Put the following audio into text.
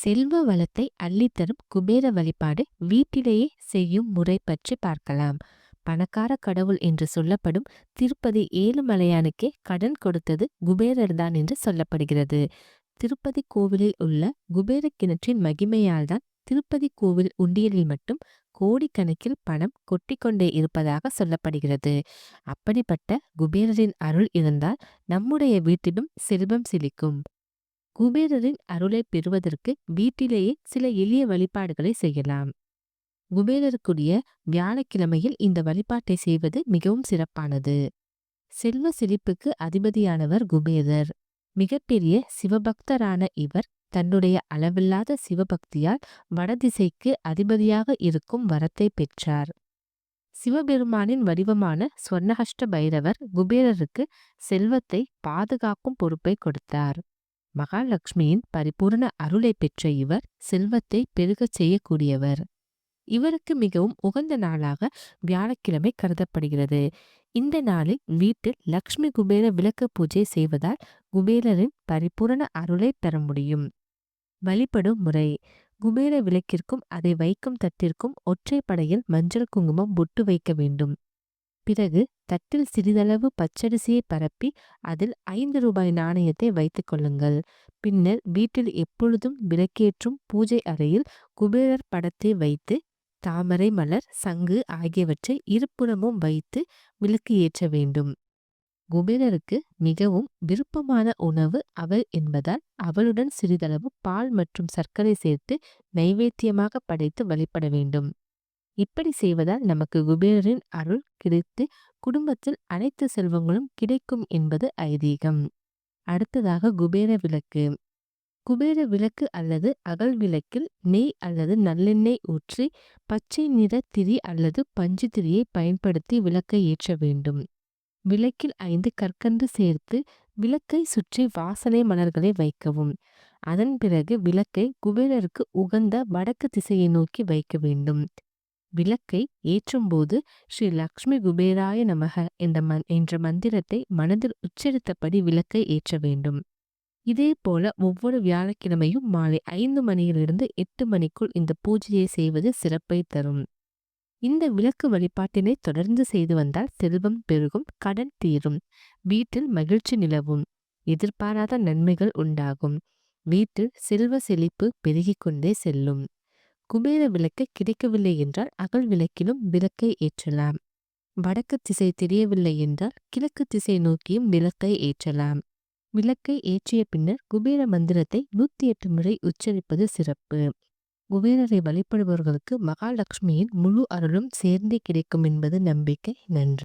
செல்வ வளத்தை அள்ளித்தரும் குபேர வழிபாடு வீட்டிலேயே செய்யும் முறை பற்றி பார்க்கலாம். பணக்கார கடவுள் என்று சொல்லப்படும் திருப்பதி ஏழுமலையானுக்கே கடன் கொடுத்தது குபேரர் தான் என்று சொல்லப்படுகிறது. திருப்பதி கோவிலில் உள்ள குபேர கிணற்றின் மகிமையால் தான் திருப்பதி கோவில் உண்டியலில் மட்டும் கோடிக்கணக்கில் பணம் கொட்டிக்கொண்டே இருப்பதாக சொல்லப்படுகிறது. அப்படிப்பட்ட குபேரரின் அருள் இருந்தால் நம்முடைய வீட்டிலும் செல்வம் செழிக்கும். குபேரரின் அருளை பெறுவதற்கு வீட்டிலேயே சில எளிய வழிபாடுகளை செய்யலாம். குபேரருக்குரிய வியாழக்கிழமையில் இந்த வழிபாட்டை செய்வது மிகவும் சிறப்பானது. செல்வ செழிப்புக்கு அதிபதியானவர் குபேரர். மிகப்பெரிய சிவபக்தரான இவர் தன்னுடைய அளவில்லாத சிவபக்தியால் வடதிசைக்கு அதிபதியாக இருக்கும் வரத்தை பெற்றார். சிவபெருமானின் வடிவமான ஸ்வர்ணஹஷ்ட பைரவர் குபேரருக்கு செல்வத்தை பாதுகாக்கும் பொறுப்பை கொடுத்தார். மகாலட்சுமியின் பரிபூர்ண அருளை பெற்ற இவர் செல்வத்தை பெருகச் செய்யக்கூடியவர். இவருக்கு மிகவும் உகந்த நாளாக வியாழக்கிழமை கருதப்படுகிறது. இந்த நாளில் வீட்டில் லக்ஷ்மி குபேர விளக்கு பூஜை செய்வதால் குபேரரின் பரிபூரண அருளை பெற முடியும். வழிபடும் முறை. குபேர விளக்கிற்கும் அதை வைக்கும் தட்டிற்கும் ஒற்றைப்படையில் மஞ்சள் குங்குமம் பொட்டு வைக்க வேண்டும். பிறகு தட்டில் சிறிதளவு பச்சரிசியை பரப்பி அதில் ஐந்து ரூபாய் நாணயத்தை வைத்துக் கொள்ளுங்கள். பின்னர் வீட்டில் எப்பொழுதும் விளக்கேற்றும் பூஜை அறையில் குபேரர் படத்தை வைத்து தாமரை மலர் சங்கு ஆகியவற்றை இருபுறமும் வைத்து விளக்கு ஏற்ற வேண்டும். குபேரருக்கு மிகவும் விருப்பமான உணவு அவள் என்பதால் அவளுடன் சிறிதளவு பால் மற்றும் சர்க்கரை சேர்த்து நைவேத்தியமாக படைத்து வழிபட வேண்டும். இப்படி செய்வதால் நமக்கு குபேரரின் அருள் கிடைத்து குடும்பத்தில் அனைத்து செல்வங்களும் கிடைக்கும் என்பது ஐதீகம். அடுத்ததாக குபேர விளக்கு. குபேர விளக்கு அல்லது அகல் விளக்கில் நெய் அல்லது நல்லெண்ணெய் ஊற்றி பச்சை நிற திரி அல்லது பஞ்சு திரியை பயன்படுத்தி விளக்கை ஏற்ற வேண்டும். விளக்கில் ஐந்து கற்கண்டு சேர்த்து விளக்கை சுற்றி வாசனை மலர்களை வைக்கவும். அதன் பிறகு விளக்கை குபேரருக்கு உகந்த வடக்கு திசையை நோக்கி வைக்க வேண்டும். விளக்கை ஏற்றும்போது ஸ்ரீ லக்ஷ்மி குபேராய நமக என்ற மந் என்ற மந்திரத்தை மனதில் உச்சரித்தபடி விளக்கை ஏற்ற வேண்டும். இதே போல ஒவ்வொரு வியாழக்கிழமையும் மாலை ஐந்து மணியிலிருந்து எட்டு மணிக்குள் இந்த பூஜையை செய்வது சிறப்பை தரும். இந்த விளக்கு வழிபாட்டினை தொடர்ந்து செய்து வந்தால் செல்வம் பெருகும் கடன் தீரும் வீட்டில் மகிழ்ச்சி நிலவும் எதிர்பாராத நன்மைகள் உண்டாகும் வீட்டில் செல்வ செழிப்பு பெருகிக் கொண்டே செல்லும். குபேர விளக்கு கிடைக்கவில்லை என்றால் அகல் விளக்கிலும் விளக்கை ஏற்றலாம். வடக்கு திசை தெரியவில்லை என்றால் கிழக்கு திசை நோக்கியும் விளக்கை ஏற்றலாம். விளக்கை ஏற்றிய பின்னர் குபேர மந்திரத்தை நூத்தி எட்டு முறை உச்சரிப்பது சிறப்பு. குபேரரை வழிபடுபவர்களுக்கு மகாலட்சுமியின் முழு அருளும் சேர்ந்தே கிடைக்கும் என்பது நம்பிக்கை. நன்றி.